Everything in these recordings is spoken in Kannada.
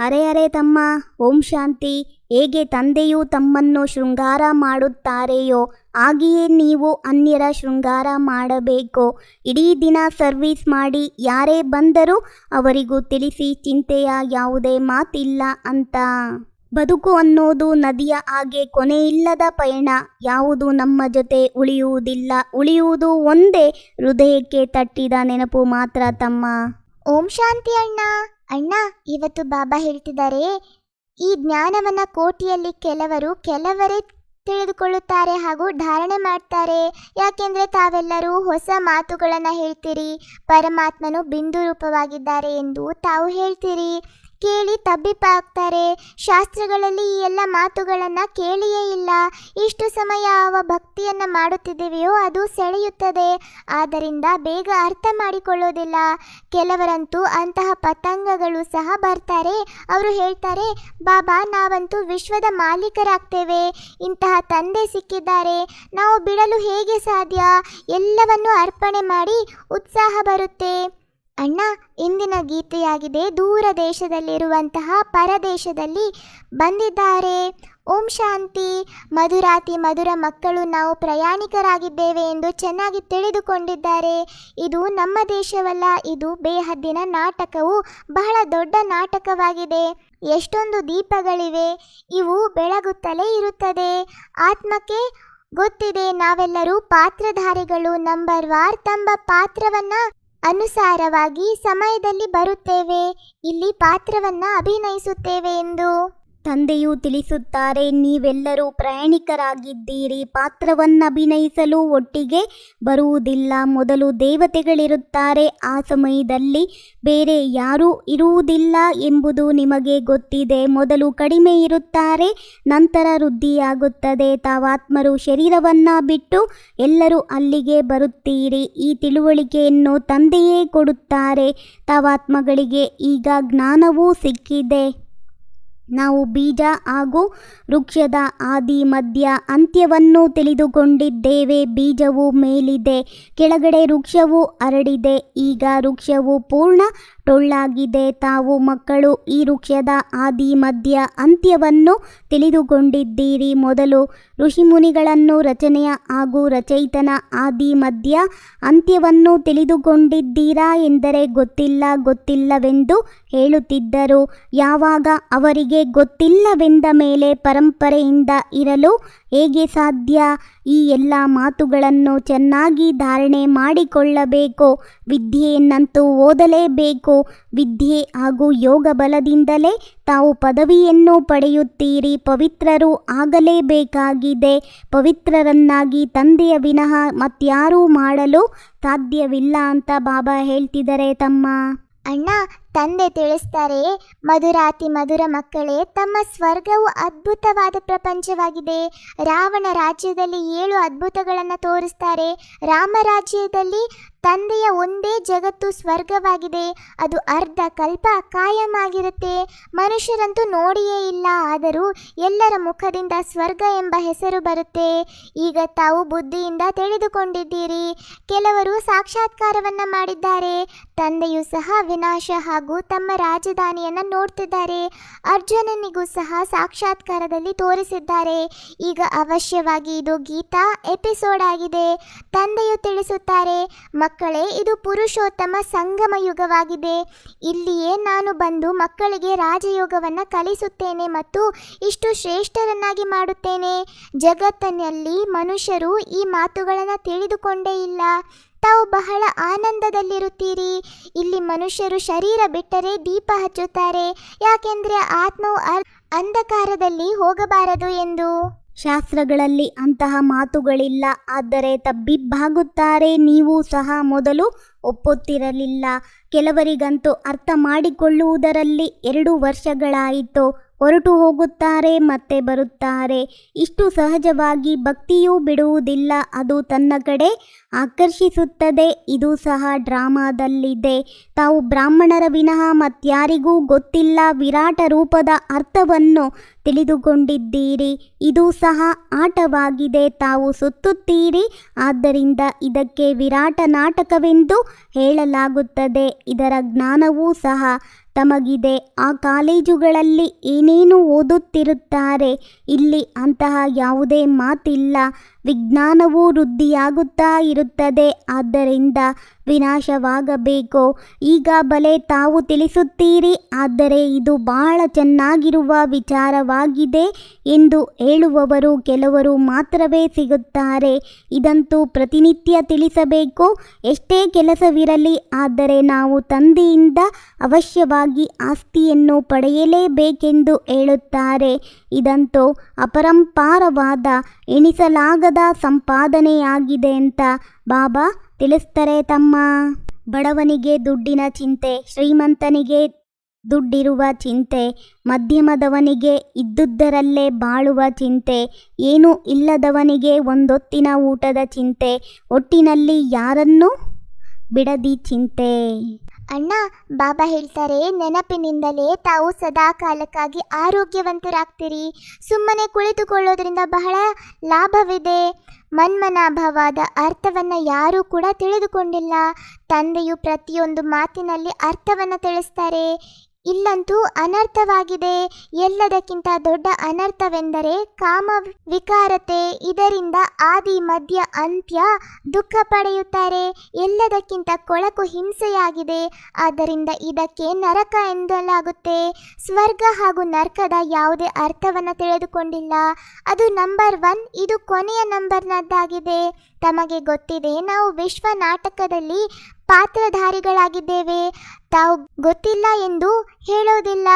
ಅರೆ ಅರೆ ತಮ್ಮ, ಓಂ ಶಾಂತಿ. ಹೇಗೆ ತಂದೆಯು ತಮ್ಮನ್ನು ಶೃಂಗಾರ ಮಾಡುತ್ತಾರೆಯೋ, ಹಾಗೆಯೇ ನೀವು ಅನ್ಯರ ಶೃಂಗಾರ ಮಾಡಬೇಕು. ಇಡೀ ದಿನ ಸರ್ವಿಸ್ ಮಾಡಿ ಯಾರೇ ಬಂದರೂ ಅವರಿಗೂ ತಿಳಿಸಿ ಚಿಂತೆಯ ಯಾವುದೇ ಮಾತಿಲ್ಲ ಅಂತ. ಬದುಕು ಅನ್ನೋದು ನದಿಯ ಹಾಗೆ ಕೊನೆಯಿಲ್ಲದ ಪಯಣ. ಯಾವುದು ನಮ್ಮ ಜೊತೆ ಉಳಿಯುವುದಿಲ್ಲ. ಉಳಿಯುವುದು ಒಂದೇ ಹೃದಯಕ್ಕೆ ತಟ್ಟಿದ ನೆನಪು ಮಾತ್ರ ತಮ್ಮ. ಓಂ ಶಾಂತಿ ಅಣ್ಣ. ಅಣ್ಣ, ಇವತ್ತು ಬಾಬಾ ಹೇಳ್ತಿದ್ದಾರೆ, ಈ ಜ್ಞಾನವನ್ನ ಕೋಟಿಯಲ್ಲಿ ಕೆಲವರು ಕೆಲವರೇ ತಿಳಿದುಕೊಳ್ಳುತ್ತಾರೆ ಹಾಗೂ ಧಾರಣೆ ಮಾಡ್ತಾರೆ. ಯಾಕೆಂದ್ರೆ ತಾವೆಲ್ಲರೂ ಹೊಸ ಮಾತುಗಳನ್ನು ಹೇಳ್ತೀರಿ. ಪರಮಾತ್ಮನು ಬಿಂದು ರೂಪವಾಗಿದ್ದಾರೆ ಎಂದು ತಾವು ಹೇಳ್ತೀರಿ. ಕೇಳಿ ತಬ್ಬಿಪಾಗ್ತಾರೆ. ಶಾಸ್ತ್ರಗಳಲ್ಲಿ ಈ ಎಲ್ಲ ಮಾತುಗಳನ್ನು ಕೇಳಿಯೇ ಇಲ್ಲ. ಇಷ್ಟು ಸಮಯ ಯಾವ ಭಕ್ತಿಯನ್ನು ಮಾಡುತ್ತಿದ್ದೇವೆಯೋ ಅದು ಸೆಳೆಯುತ್ತದೆ. ಆದ್ದರಿಂದ ಬೇಗ ಅರ್ಥ ಮಾಡಿಕೊಳ್ಳೋದಿಲ್ಲ. ಕೆಲವರಂತೂ ಅಂತಹ ಪತಂಗಗಳು ಸಹ ಬರ್ತಾರೆ. ಅವರು ಹೇಳ್ತಾರೆ, ಬಾಬಾ, ನಾವಂತೂ ವಿಶ್ವದ ಮಾಲೀಕರಾಗ್ತೇವೆ. ಇಂತಹ ತಂದೆ ಸಿಕ್ಕಿದ್ದಾರೆ. ನಾವು ಬಿಡಲು ಹೇಗೆ ಸಾಧ್ಯ? ಎಲ್ಲವನ್ನು ಅರ್ಪಣೆ ಮಾಡಿ ಉತ್ಸಾಹ ಬರುತ್ತೆ. ಅಣ್ಣ, ಇಂದಿನ ಗೀತೆಯಾಗಿದೆ, ದೂರ ದೇಶದಲ್ಲಿರುವಂತಹ ಪರದೇಶದಲ್ಲಿ ಬಂದಿದ್ದಾರೆ. ಓಂ ಶಾಂತಿ, ಮಧುರಾತಿ, ಮಧುರ ಮಕ್ಕಳು, ನಾವು ಪ್ರಯಾಣಿಕರಾಗಿದ್ದೇವೆ ಎಂದು ಚೆನ್ನಾಗಿ ತಿಳಿದುಕೊಂಡಿದ್ದಾರೆ. ಇದು ನಮ್ಮ ದೇಶವಲ್ಲ, ಇದು ಬೇಹದ್ದಿನ ನಾಟಕವು ಬಹಳ ದೊಡ್ಡ ನಾಟಕವಾಗಿದೆ. ಎಷ್ಟೊಂದು ದೀಪಗಳಿವೆ, ಇವು ಬೆಳಗುತ್ತಲೇ ಇರುತ್ತದೆ. ಆತ್ಮಕ್ಕೆ ಗೊತ್ತಿದೆ, ನಾವೆಲ್ಲರೂ ಪಾತ್ರಧಾರಿಗಳು, ನಂಬರ್ ವಾರ್ ತಮ್ಮ ಪಾತ್ರವನ್ನ ಅನುಸಾರವಾಗಿ ಸಮಯದಲ್ಲಿ ಬರುತ್ತೇವೆ ಇಲ್ಲಿ ಪಾತ್ರವನ್ನ ಅಭಿನಯಿಸುತ್ತೇವೆ ಎಂದು. ತಂದೆಯು ತಿಳಿಸುತ್ತಾರೆ, ನೀವೆಲ್ಲರೂ ಪ್ರಯಾಣಿಕರಾಗಿದ್ದೀರಿ ಪಾತ್ರವನ್ನಭಿನಯಿಸಲು ಒಟ್ಟಿಗೆ ಬರುವುದಿಲ್ಲ. ಮೊದಲು ದೇವತೆಗಳಿರುತ್ತಾರೆ, ಆ ಸಮಯದಲ್ಲಿ ಬೇರೆ ಯಾರೂ ಇರುವುದಿಲ್ಲ ಎಂಬುದು ನಿಮಗೆ ಗೊತ್ತಿದೆ. ಮೊದಲು ಕಡಿಮೆ ಇರುತ್ತಾರೆ, ನಂತರ ವೃದ್ಧಿಯಾಗುತ್ತದೆ. ತಾವಾತ್ಮರು ಶರೀರವನ್ನು ಬಿಟ್ಟು ಎಲ್ಲರೂ ಅಲ್ಲಿಗೆ ಬರುತ್ತೀರಿ. ಈ ತಿಳುವಳಿಕೆಯನ್ನು ತಂದೆಯೇ ಕೊಡುತ್ತಾರೆ. ತಾವಾತ್ಮಗಳಿಗೆ ಈಗ ಜ್ಞಾನವೂ ಸಿಕ್ಕಿದೆ. ನಾವು ಬೀಜ ಹಾಗೂ ವೃಕ್ಷದ ಆದಿ ಮಧ್ಯ ಅಂತ್ಯವನ್ನು ತಿಳಿದುಕೊಂಡಿದ್ದೇವೆ. ಬೀಜವು ಮೇಲಿದೆ, ಕೆಳಗಡೆ ವೃಕ್ಷವು ಹರಡಿದೆ, ಈಗ ವೃಕ್ಷವು ಪೂರ್ಣ ಟೊಳ್ಳಾಗಿದೆ ತಾವು ಮಕ್ಕಳು, ಈ ವೃಕ್ಷದ ಆದಿ, ಮಧ್ಯ ಅಂತ್ಯವನ್ನು ತಿಳಿದುಕೊಂಡಿದ್ದೀರಿ. ಮೊದಲು ಋಷಿಮುನಿಗಳನ್ನು ರಚನೆಯ ಹಾಗೂ ರಚಯಿತನ ಆದಿ, ಮಧ್ಯ ಅಂತ್ಯವನ್ನು ತಿಳಿದುಕೊಂಡಿದ್ದೀರಾ ಎಂದರೆ ಗೊತ್ತಿಲ್ಲ, ಗೊತ್ತಿಲ್ಲವೆಂದು ಹೇಳುತ್ತಿದ್ದರು. ಯಾವಾಗ ಅವರಿಗೆ ಗೊತ್ತಿಲ್ಲವೆಂದ ಮೇಲೆ ಪರಂಪರೆಯಿಂದ ಇರಲು ಹೇಗೆ ಸಾಧ್ಯ? ಈ ಎಲ್ಲ ಮಾತುಗಳನ್ನು ಚೆನ್ನಾಗಿ ಧಾರಣೆ ಮಾಡಿಕೊಳ್ಳಬೇಕು. ವಿದ್ಯೆಯನ್ನಂತೂ ಓದಲೇಬೇಕು. ವಿದ್ಯೆ ಹಾಗೂ ಯೋಗ ಬಲದಿಂದಲೇ ತಾವು ಪದವಿಯನ್ನು ಪಡೆಯುತ್ತೀರಿ. ಪವಿತ್ರರು ಆಗಲೇಬೇಕಾಗಿದೆ. ಪವಿತ್ರರನ್ನಾಗಿ ತಂದೆಯ ವಿನಃ ಮತ್ಯಾರೂ ಮಾಡಲು ಸಾಧ್ಯವಿಲ್ಲ ಅಂತ ಬಾಬಾ ಹೇಳ್ತಿದ್ದಾರೆ ತಮ್ಮ. ಅಣ್ಣ, ತಂದೆ ತಿಳಿಸ್ತಾರೆ, ಮಧುರಾತಿ ಮಧುರ ಮಕ್ಕಳೇ, ತಮ್ಮ ಸ್ವರ್ಗವು ಅದ್ಭುತವಾದ ಪ್ರಪಂಚವಾಗಿದೆ. ರಾವಣ ರಾಜ್ಯದಲ್ಲಿ ಏಳು ಅದ್ಭುತಗಳನ್ನು ತೋರಿಸ್ತಾರೆ. ರಾಮ ರಾಜ್ಯದಲ್ಲಿ ತಂದೆಯ ಒಂದೇ ಜಗತ್ತು ಸ್ವರ್ಗವಾಗಿದೆ. ಅದು ಅರ್ಧ ಕಲ್ಪ ಕಾಯಮಾಗಿರುತ್ತೆ. ಮನುಷ್ಯರಂತೂ ನೋಡಿಯೇ ಇಲ್ಲ. ಆದರೂ ಎಲ್ಲರ ಮುಖದಿಂದ ಸ್ವರ್ಗ ಎಂಬ ಹೆಸರು ಬರುತ್ತೆ. ಈಗ ತಾವು ಬುದ್ಧಿಯಿಂದ ತಿಳಿದುಕೊಂಡಿದ್ದೀರಿ. ಕೆಲವರು ಸಾಕ್ಷಾತ್ಕಾರವನ್ನ ಮಾಡಿದ್ದಾರೆ. ತಂದೆಯು ಸಹ ವಿನಾಶ ಹಾಗೂ ತಮ್ಮ ರಾಜಧಾನಿಯನ್ನು ನೋಡ್ತಿದ್ದಾರೆ. ಅರ್ಜುನನಿಗೂ ಸಹ ಸಾಕ್ಷಾತ್ಕಾರದಲ್ಲಿ ತೋರಿಸಿದ್ದಾರೆ. ಈಗ ಅವಶ್ಯವಾಗಿ ಇದು ಗೀತಾ ಎಪಿಸೋಡ್ ಆಗಿದೆ. ತಂದೆಯು ತಿಳಿಸುತ್ತಾರೆ ಮಕ್ಕಳೇ, ಇದು ಪುರುಷೋತ್ತಮ ಸಂಗಮ ಯುಗವಾಗಿದೆ. ಇಲ್ಲಿಯೇ ನಾನು ಬಂದು ಮಕ್ಕಳಿಗೆ ರಾಜಯೋಗವನ್ನು ಕಲಿಸುತ್ತೇನೆ ಮತ್ತು ಇಷ್ಟು ಶ್ರೇಷ್ಠರನ್ನಾಗಿ ಮಾಡುತ್ತೇನೆ. ಜಗತ್ತಿನಲ್ಲಿ ಮನುಷ್ಯರು ಈ ಮಾತುಗಳನ್ನು ತಿಳಿದುಕೊಂಡೇ ಇಲ್ಲ. ತಾವು ಬಹಳ ಆನಂದದಲ್ಲಿರುತ್ತೀರಿ. ಇಲ್ಲಿ ಮನುಷ್ಯರು ಶರೀರ ಬಿಟ್ಟರೆ ದೀಪ ಹಚ್ಚುತ್ತಾರೆ. ಯಾಕೆಂದರೆ ಆತ್ಮವು ಅಂಧಕಾರದಲ್ಲಿ ಹೋಗಬಾರದು ಎಂದು. ಶಾಸ್ತ್ರಗಳಲ್ಲಿ ಅಂತಹ ಮಾತುಗಳಿಲ್ಲ. ಆದರೆ ತಬ್ಬಿಬ್ಬಾಗುತ್ತಾರೆ. ನೀವು ಸಹ ಮೊದಲು ಒಪ್ಪುತ್ತಿರಲಿಲ್ಲ. ಕೆಲವರಿಗಂತೂ ಅರ್ಥ ಮಾಡಿಕೊಳ್ಳುವುದರಲ್ಲಿ ಎರಡು ವರ್ಷಗಳಾಯಿತು. ಹೊರಟು ಹೋಗುತ್ತಾರೆ, ಮತ್ತೆ ಬರುತ್ತಾರೆ. ಇಷ್ಟು ಸಹಜವಾಗಿ ಭಕ್ತಿಯೂ ಬಿಡುವುದಿಲ್ಲ, ಅದು ತನ್ನ ಕಡೆ ಆಕರ್ಷಿಸುತ್ತದೆ, ಇದು ಸಹ ಡ್ರಾಮಾದಲ್ಲಿದೆ. ತಾವು ಬ್ರಾಹ್ಮಣರ ವಿನಃ ಮತ್ಯಾರಿಗೂ ಗೊತ್ತಿಲ್ಲ ವಿರಾಟ ರೂಪದ ಅರ್ಥವನ್ನು ತಿಳಿದುಕೊಂಡಿದ್ದೀರಿ. ಇದು ಸಹ ಆಟವಾಗಿದೆ, ತಾವು ಸುತ್ತುತ್ತೀರಿ, ಆದ್ದರಿಂದ ಇದಕ್ಕೆ ವಿರಾಟ ನಾಟಕವೆಂದು ಹೇಳಲಾಗುತ್ತದೆ. ಇದರ ಜ್ಞಾನವೂ ಸಹ ತಮಗಿದೆ. ಆ ಕಾಲೇಜುಗಳಲ್ಲಿ ಏನೇನು ಓದುತ್ತಿರುತ್ತಾರೆ ಇಲ್ಲಿ ಅಂತಹ ಯಾವುದೇ ಮಾತಿಲ್ಲ. ವಿಜ್ಞಾನವೂ ವೃದ್ಧಿಯಾಗುತ್ತಾ ಇರುತ್ತದೆ. ಆದ್ದರಿಂದ ವಿನಾಶವಾಗಬೇಕು? ಈಗ ಬಲೆ ತಾವು ತಿಳಿಸುತ್ತೀರಿ. ಆದರೆ ಇದು ಬಹಳ ಚೆನ್ನಾಗಿರುವ ವಿಚಾರವಾಗಿದೆ ಎಂದು ಹೇಳುವವರು ಕೆಲವರು ಮಾತ್ರವೇ ಸಿಗುತ್ತಾರೆ. ಇದಂತೂ ಪ್ರತಿನಿತ್ಯ ತಿಳಿಸಬೇಕು. ಎಷ್ಟೇ ಕೆಲಸವಿರಲಿ, ಆದರೆ ನಾವು ತಂದೆಯಿಂದ ಅವಶ್ಯವಾಗಿ ಆಸ್ತಿಯನ್ನು ಪಡೆಯಲೇಬೇಕೆಂದು ಹೇಳುತ್ತಾರೆ. ಇದಂತೂ ಅಪರಂಪಾರವಾದ ಎಣಿಸಲಾಗದ ಸಂಪಾದನೆಯಾಗಿದೆ ಅಂತ ಬಾಬಾ ತಿಳಿಸ್ತಾರೆ ತಮ್ಮ. ಬಡವನಿಗೆ ದುಡ್ಡಿನ ಚಿಂತೆ, ಶ್ರೀಮಂತನಿಗೆ ದುಡ್ಡಿರುವ ಚಿಂತೆ, ಮಧ್ಯಮದವನಿಗೆ ಇದ್ದುದರಲ್ಲೇ ಬಾಳುವ ಚಿಂತೆ, ಏನೂ ಇಲ್ಲದವನಿಗೆ ಒಂದೊತ್ತಿನ ಊಟದ ಚಿಂತೆ, ಒಟ್ಟಿನಲ್ಲಿ ಯಾರನ್ನು ಬಿಡದಿ ಚಿಂತೆ. ಅಣ್ಣ, ಬಾಬಾ ಹೇಳ್ತಾರೆ, ನೆನಪಿನಿಂದಲೇ ತಾವು ಸದಾ ಕಾಲಕ್ಕಾಗಿ ಆರೋಗ್ಯವಂತರಾಗ್ತೀರಿ. ಸುಮ್ಮನೆ ಕುಳಿತುಕೊಳ್ಳೋದ್ರಿಂದ ಬಹಳ ಲಾಭವಿದೆ. ಮನ್ಮನಾಭವಾದ ಅರ್ಥವನ್ನು ಯಾರೂ ಕೂಡ ತಿಳಿದುಕೊಂಡಿಲ್ಲ. ತಂದೆಯು ಪ್ರತಿಯೊಂದು ಮಾತಿನಲ್ಲಿ ಅರ್ಥವನ್ನು ತಿಳಿಸ್ತಾರೆ. ಇಲ್ಲಂತೂ ಅನರ್ಥವಾಗಿದೆ. ಎಲ್ಲದಕ್ಕಿಂತ ದೊಡ್ಡ ಅನರ್ಥವೆಂದರೆ ಕಾಮ ವಿಕಾರತೆ. ಇದರಿಂದ ಆದಿ ಮಧ್ಯ ಅಂತ್ಯ ದುಃಖ ಪಡೆಯುತ್ತಾರೆ. ಎಲ್ಲದಕ್ಕಿಂತ ಕೊಳಕು ಹಿಂಸೆಯಾಗಿದೆ. ಆದ್ದರಿಂದ ಇದಕ್ಕೆ ನರಕ ಎಂದಲಾಗುತ್ತೆ. ಸ್ವರ್ಗ ಹಾಗೂ ನರಕದ ಯಾವುದೇ ಅರ್ಥವನ್ನು ತಿಳಿದುಕೊಂಡಿಲ್ಲ. ಅದು ನಂಬರ್ ಒನ್, ಇದು ಕೊನೆಯ ನಂಬರ್ನದ್ದಾಗಿದೆ. ತಮಗೆ ಗೊತ್ತಿದೆ, ನಾವು ವಿಶ್ವ ನಾಟಕದಲ್ಲಿ ಪಾತ್ರಧಾರಿಗಳಾಗಿದ್ದೇವೆ. ತಾವು ಗೊತ್ತಿಲ್ಲ ಎಂದು ಹೇಳೋದಿಲ್ಲ.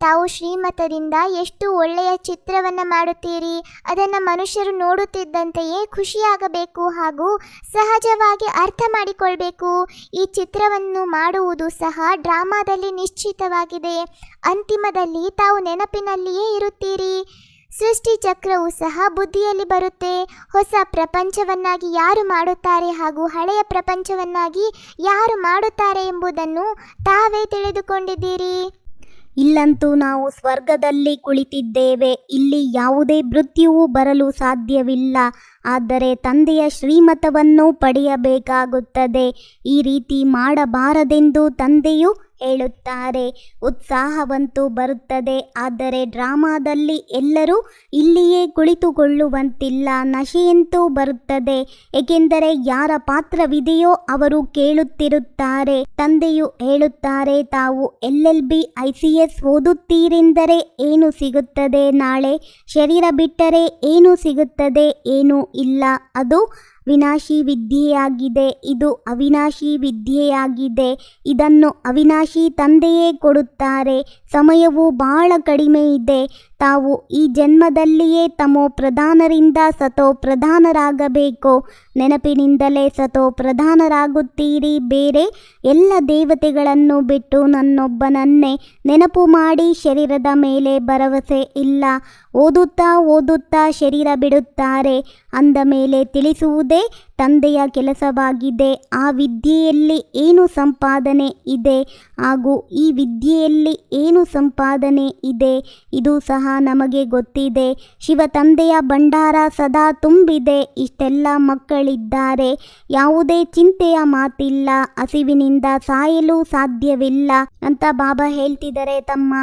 ತಾವು ಶ್ರೀಮತದಿಂದ ಎಷ್ಟು ಒಳ್ಳೆಯ ಚಿತ್ರವನ್ನು ಮಾಡುತ್ತೀರಿ? ಅದನ್ನು ಮನುಷ್ಯರು ನೋಡುತ್ತಿದ್ದಂತೆಯೇ ಖುಷಿಯಾಗಬೇಕು ಹಾಗೂ ಸಹಜವಾಗಿ ಅರ್ಥ ಮಾಡಿಕೊಳ್ಬೇಕು. ಈ ಚಿತ್ರವನ್ನು ಮಾಡುವುದು ಸಹ ಡ್ರಾಮಾದಲ್ಲಿ ನಿಶ್ಚಿತವಾಗಿದೆ. ಅಂತಿಮದಲ್ಲಿ ತಾವು ನೆನಪಿನಲ್ಲಿಯೇ ಇರುತ್ತೀರಿ. ಸೃಷ್ಟಿ ಚಕ್ರವು ಸಹ ಬುದ್ಧಿಯಲ್ಲಿ ಬರುತ್ತೆ. ಹೊಸ ಪ್ರಪಂಚವನ್ನಾಗಿ ಯಾರು ಮಾಡುತ್ತಾರೆ ಹಾಗೂ ಹಳೆಯ ಪ್ರಪಂಚವನ್ನಾಗಿ ಯಾರು ಮಾಡುತ್ತಾರೆ ಎಂಬುದನ್ನು ತಾವೇ ತಿಳಿದುಕೊಂಡಿದ್ದೀರಿ. ಇಲ್ಲಂತೂ ನಾವು ಸ್ವರ್ಗದಲ್ಲಿ ಕುಳಿತಿದ್ದೇವೆ. ಇಲ್ಲಿ ಯಾವುದೇ ಮೃತ್ಯುವು ಬರಲು ಸಾಧ್ಯವಿಲ್ಲ. ಆದರೆ ತಂದೆಯ ಶ್ರೀಮತವನ್ನು ಪಡೆಯಬೇಕಾಗುತ್ತದೆ. ಈ ರೀತಿ ಮಾಡಬಾರದೆಂದು ತಂದೆಯು ಹೇಳುತ್ತಾರೆ. ಉತ್ಸಾಹವಂತೂ ಬರುತ್ತದೆ. ಆದರೆ ಡ್ರಾಮಾದಲ್ಲಿ ಎಲ್ಲರೂ ಇಲ್ಲಿಯೇ ಕುಳಿತುಕೊಳ್ಳುವಂತಿಲ್ಲ. ನಶೆಯಂತೂ ಬರುತ್ತದೆ. ಏಕೆಂದರೆ ಯಾರ ಪಾತ್ರವಿದೆಯೋ ಅವರು ಕೇಳುತ್ತಿರುತ್ತಾರೆ. ತಂದೆಯು ಹೇಳುತ್ತಾರೆ, ತಾವು L L B, I C S ಓದುತ್ತೀರೆಂದರೆ ಏನು ಸಿಗುತ್ತದೆ? ನಾಳೆ ಶರೀರ ಬಿಟ್ಟರೆ ಏನು ಸಿಗುತ್ತದೆ? ಏನೂ ಇಲ್ಲ. ಅದು ವಿನಾಶಿ ವಿದ್ಯೆಯಾಗಿದೆ ಇದು ಅವಿನಾಶಿ ವಿದ್ಯೆಯಾಗಿದೆ. ಇದನ್ನು ಅವಿನಾಶಿ ತಂದೆಯೇ ಕೊಡುತ್ತಾರೆ. ಸಮಯವು ಬಹಳ ಕಡಿಮೆ ಇದೆ. ತಾವು ಈ ಜನ್ಮದಲ್ಲಿಯೇ ತಮೋ ಪ್ರಧಾನರಿಂದ ಸತೋ ಪ್ರಧಾನರಾಗಬೇಕು ನೆನಪಿನಿಂದಲೇ ಸತೋ ಪ್ರಧಾನರಾಗುತ್ತೀರಿ. ಬೇರೆ ಎಲ್ಲ ದೇವತೆಗಳನ್ನು ಬಿಟ್ಟು ನನ್ನೊಬ್ಬನನ್ನೇ ನೆನಪು ಮಾಡಿ ಶರೀರದ ಮೇಲೆ ಭರವಸೆ ಇಲ್ಲ. ಓದುತ್ತಾ ಓದುತ್ತಾ ಶರೀರ ಬಿಡುತ್ತಾರೆ. ಅಂದ ಮೇಲೆ ತಿಳಿಸುವುದೇ ತಂದೆಯ ಕೆಲಸವಾಗಿದೆ. ಆ ವಿದ್ಯೆಯಲ್ಲಿ ಏನು ಸಂಪಾದನೆ ಇದೆ? ಹಾಗೂ ಈ ವಿದ್ಯೆಯಲ್ಲಿ ಏನು ಸಂಪಾದನೆ ಇದೆ? ಇದು ಸಹ ನಮಗೆ ಗೊತ್ತಿದೆ. ಶಿವ ತಂದೆಯ ಭಂಡಾರ ಸದಾ ತುಂಬಿದೆ. ಇಷ್ಟೆಲ್ಲ ಮಕ್ಕಳಿದ್ದಾರೆ. ಯಾವುದೇ ಚಿಂತೆಯ ಮಾತಿಲ್ಲ. ಹಸಿವಿನಿಂದ ಸಾಯಲು ಸಾಧ್ಯವಿಲ್ಲ. ಅಂತ ಬಾಬಾ ಹೇಳ್ತಿದ್ದಾರೆ ತಮ್ಮ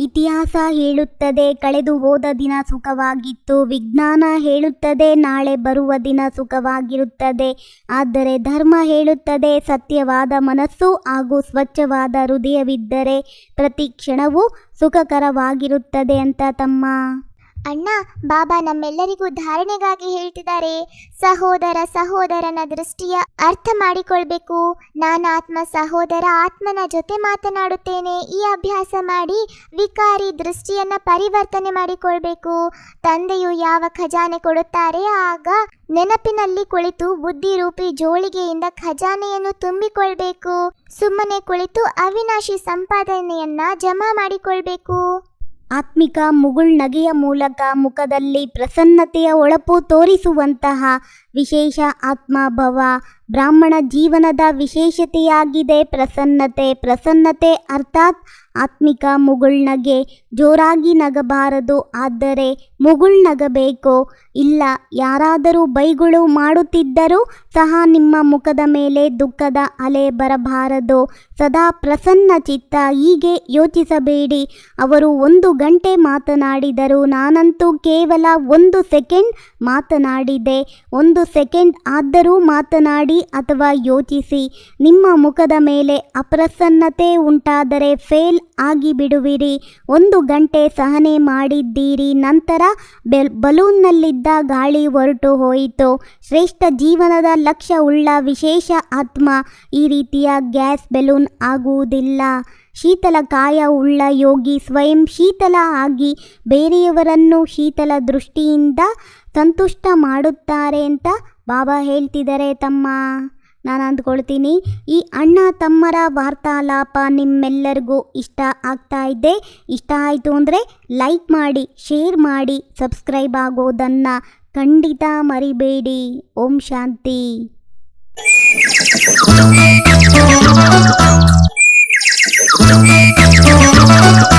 ಇತಿಹಾಸ ಹೇಳುತ್ತದೆ, ಕಳೆದು ಹೋದ ದಿನ ಸುಖವಾಗಿತ್ತು. ವಿಜ್ಞಾನ ಹೇಳುತ್ತದೆ, ನಾಳೆ ಬರುವ ದಿನ ಸುಖವಾಗಿರುತ್ತದೆ. ಆದರೆ ಧರ್ಮ ಹೇಳುತ್ತದೆ, ಸತ್ಯವಾದ ಮನಸ್ಸು ಹಾಗೂ ಸ್ವಚ್ಛವಾದ ಹೃದಯವಿದ್ದರೆ ಪ್ರತಿ ಕ್ಷಣವೂ ಸುಖಕರವಾಗಿರುತ್ತದೆ ಅಂತ ತಮ್ಮ ಅಣ್ಣ, ಬಾಬಾ ನಮ್ಮೆಲ್ಲರಿಗೂ ಧಾರಣೆಗಾಗಿ ಹೇಳ್ತಿದ್ದಾರೆ. ಸಹೋದರ ಸಹೋದರನ ದೃಷ್ಟಿಯ ಅರ್ಥ ಮಾಡಿಕೊಳ್ಬೇಕು. ನಾನಾತ್ಮ ಸಹೋದರ ಆತ್ಮನ ಜೊತೆ ಮಾತನಾಡುತ್ತೇನೆ. ಈ ಅಭ್ಯಾಸ ಮಾಡಿ ವಿಕಾರಿ ದೃಷ್ಟಿಯನ್ನ ಪರಿವರ್ತನೆ ಮಾಡಿಕೊಳ್ಬೇಕು. ತಂದೆಯು ಯಾವ ಖಜಾನೆ ಕೊಡುತ್ತಾರೆ, ಆಗ ನೆನಪಿನಲ್ಲಿ ಕುಳಿತು ಬುದ್ಧಿ ರೂಪಿ ಜೋಳಿಗೆಯಿಂದ ಖಜಾನೆಯನ್ನು ತುಂಬಿಕೊಳ್ಬೇಕು. ಸುಮ್ಮನೆ ಕುಳಿತು ಅವಿನಾಶಿ ಸಂಪಾದನೆಯನ್ನ ಜಮಾ ಮಾಡಿಕೊಳ್ಬೇಕು. ಆತ್ಮಿಕ ಮುಗುಳ್ನಗೆಯ ಮೂಲಕ ಮುಖದಲ್ಲಿ ಪ್ರಸನ್ನತೆಯ ಒಳಪು ತೋರಿಸುವಂತಹ ವಿಶೇಷ ಆತ್ಮಭವ ಬ್ರಾಹ್ಮಣ ಜೀವನದ ವಿಶೇಷತೆಯಾಗಿದೆ. ಪ್ರಸನ್ನತೆ ಪ್ರಸನ್ನತೆ ಅರ್ಥಾತ್ ಆತ್ಮಿಕ ಮುಗುಳ್ನಗೆ ಜೋರಾಗಿ ನಗಬಾರದು. ಆದರೆ ಮುಗುಳ್ನಗಬೇಕು ಇಲ್ಲ, ಯಾರಾದರೂ ಬೈಗುಳು ಮಾಡುತ್ತಿದ್ದರೂ ಸಹ ನಿಮ್ಮ ಮುಖದ ಮೇಲೆ ದುಃಖದ ಅಲೆ ಬರಬಾರದು. ಸದಾ ಪ್ರಸನ್ನ ಚಿತ್ತ. ಹೀಗೆ ಯೋಚಿಸಬೇಡಿ. ಅವರು ಒಂದು ಗಂಟೆ ಮಾತನಾಡಿದರು ನಾನಂತೂ ಕೇವಲ ಒಂದು ಸೆಕೆಂಡ್ ಮಾತನಾಡಿದೆ. ಒಂದು ಸೆಕೆಂಡ್ ಆದರೂ ಮಾತನಾಡಿ ಅಥವಾ ಯೋಚಿಸಿ. ನಿಮ್ಮ ಮುಖದ ಮೇಲೆ ಅಪ್ರಸನ್ನತೆ ಉಂಟಾದರೆ ಫೇಲ್ ಆಗಿ ಬಿಡುವಿರಿ ಒಂದು ಗಂಟೆ ಸಹನೆ ಮಾಡಿದ್ದೀರಿ, ನಂತರ ಬೆಲ್ ಬಲೂನ್ನಲ್ಲಿದ್ದ ಗಾಳಿ ಹೊರಟು ಹೋಯಿತು. ಶ್ರೇಷ್ಠ ಜೀವನದ ಲಕ್ಷ್ಯ ಉಳ್ಳ ವಿಶೇಷ ಆತ್ಮ ಈ ರೀತಿಯ ಗ್ಯಾಸ್ ಬೆಲೂನ್ ಆಗುವುದಿಲ್ಲ. ಶೀತಲ ಕಾಯ ಉಳ್ಳ ಯೋಗಿ ಸ್ವಯಂ ಶೀತಲ ಆಗಿ ಬೇರೆಯವರನ್ನು ಶೀತಲ ದೃಷ್ಟಿಯಿಂದ ಸಂತುಷ್ಟ ಮಾಡುತ್ತಾರೆ ಅಂತ ಬಾಬಾ ಹೇಳ್ತಿದ್ದಾರೆ ತಮ್ಮ. ನಾನು ಅಂದ್ಕೊಳ್ತೀನಿ, ಈ ಅಣ್ಣ ತಮ್ಮರ ವಾರ್ತಾಲಾಪ ನಿಮ್ಮೆಲ್ಲರಿಗೂ ಇಷ್ಟ ಆಗ್ತಾ ಇದ್ದೆ ಇಷ್ಟ ಆಯಿತು ಅಂದರೆ ಲೈಕ್ ಮಾಡಿ ಶೇರ್ ಮಾಡಿ ಸಬ್ಸ್ಕ್ರೈಬ್ ಆಗೋದನ್ನು ಖಂಡಿತ ಮರಿಬೇಡಿ. ಓಂ ಶಾಂತಿ. Thank.